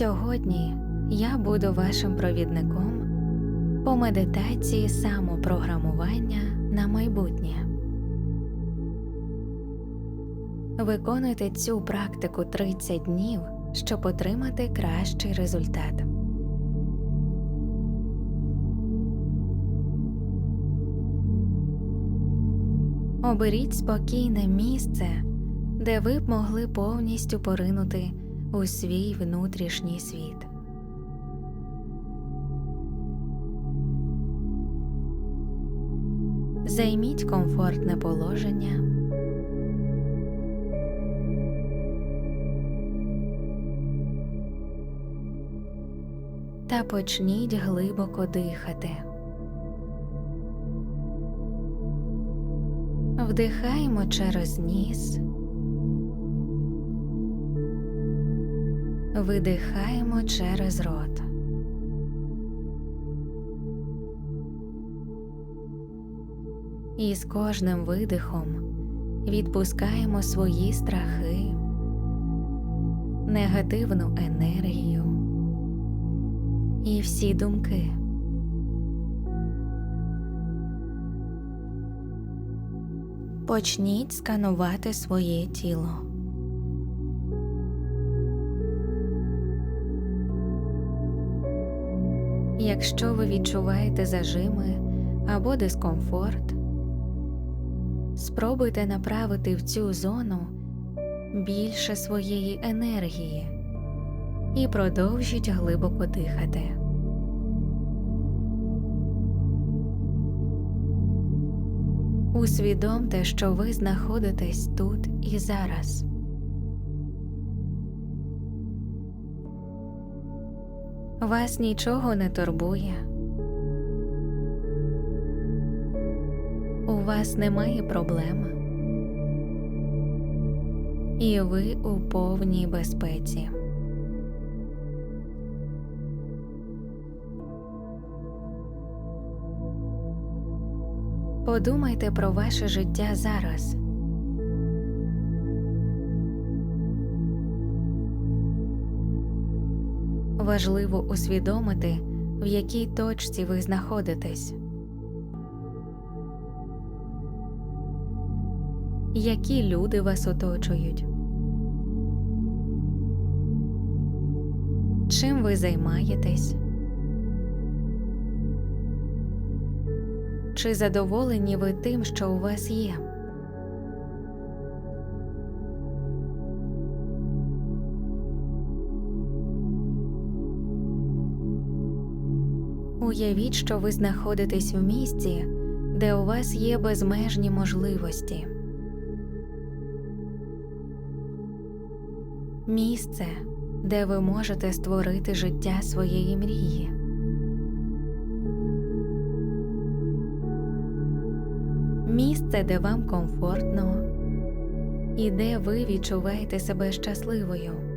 Сьогодні я буду вашим провідником по медитації самопрограмування на майбутнє. Виконуйте цю практику 30 днів, щоб отримати кращий результат. Оберіть спокійне місце, де ви б могли повністю поринути у свій внутрішній світ. Займіть комфортне положення. Та почніть глибоко дихати. Вдихаємо через ніс. Видихаємо через рот. І з кожним видихом відпускаємо свої страхи, негативну енергію і всі думки. Почніть сканувати своє тіло. Якщо ви відчуваєте зажими або дискомфорт, спробуйте направити в цю зону більше своєї енергії і продовжіть глибоко дихати. Усвідомте, що ви знаходитесь тут і зараз. Вас нічого не турбує. У вас немає проблем. І ви у повній безпеці. Подумайте про ваше життя зараз. Важливо усвідомити, в якій точці ви знаходитесь, які люди вас оточують, чим ви займаєтесь. Чи задоволені ви тим, що у вас є? Уявіть, що ви знаходитесь в місці, де у вас є безмежні можливості. Місце, де ви можете створити життя своєї мрії. Місце, де вам комфортно і де ви відчуваєте себе щасливою.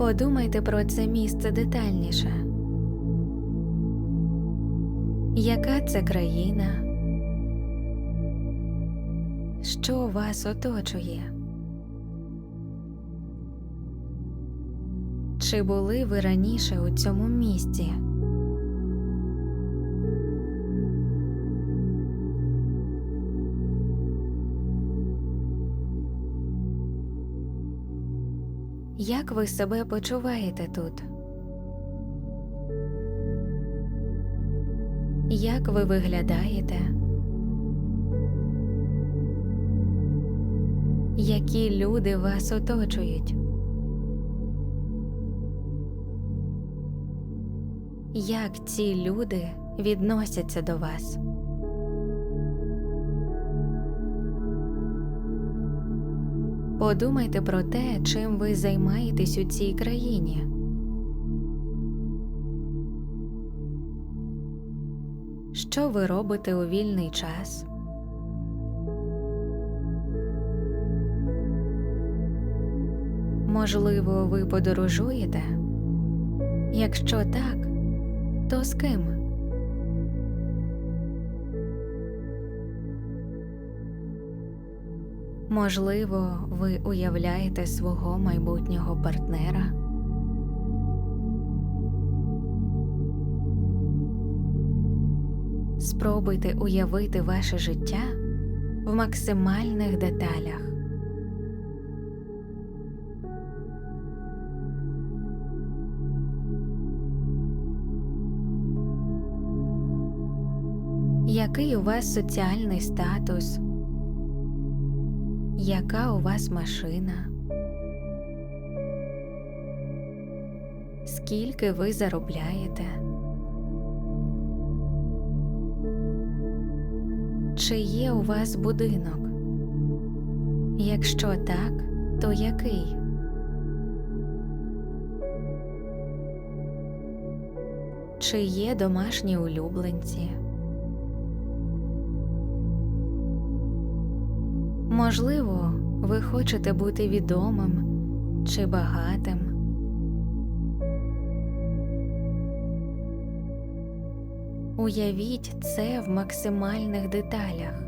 Подумайте про це місце детальніше. Яка це країна? Що вас оточує? Чи були ви раніше у цьому місці? Як ви себе почуваєте тут? Як ви виглядаєте? Які люди вас оточують? Як ці люди відносяться до вас? Подумайте про те, чим ви займаєтесь у цій країні. Що ви робите у вільний час? Можливо, ви подорожуєте? Якщо так, то з ким? Можливо, ви уявляєте свого майбутнього партнера. Спробуйте уявити ваше життя в максимальних деталях. Який у вас соціальний статус? Яка у вас машина? Скільки ви заробляєте? Чи є у вас будинок? Якщо так, то який? Чи є домашні улюбленці? Можливо, ви хочете бути відомим чи багатим. Уявіть це в максимальних деталях.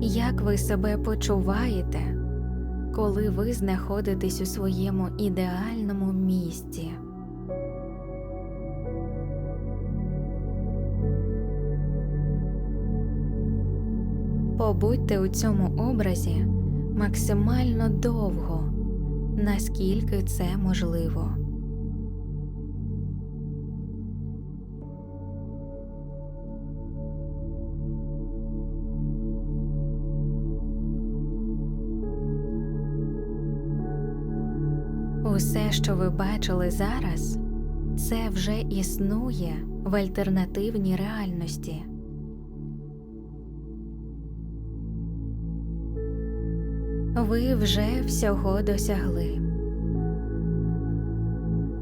Як ви себе почуваєте, коли ви знаходитесь у своєму ідеальному місці? Побудьте у цьому образі максимально довго, наскільки це можливо. Усе, що ви бачили зараз, це вже існує в альтернативній реальності. Ви вже всього досягли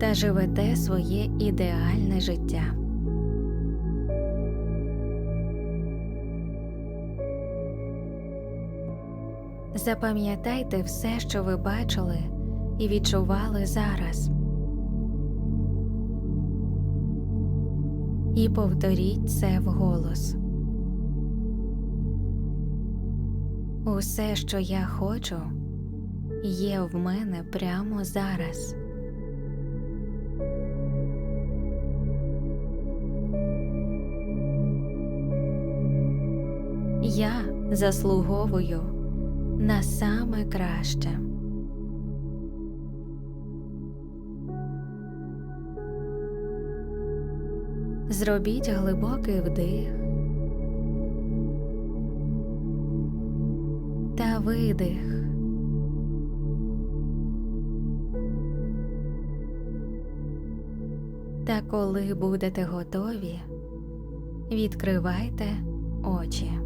та живете своє ідеальне життя. Запам'ятайте все, що ви бачили і відчували зараз. І повторіть це вголос. Усе, що я хочу, є в мене прямо зараз. Я заслуговую на саме краще. Зробіть глибокий вдих видих. Та коли будете готові, відкривайте очі.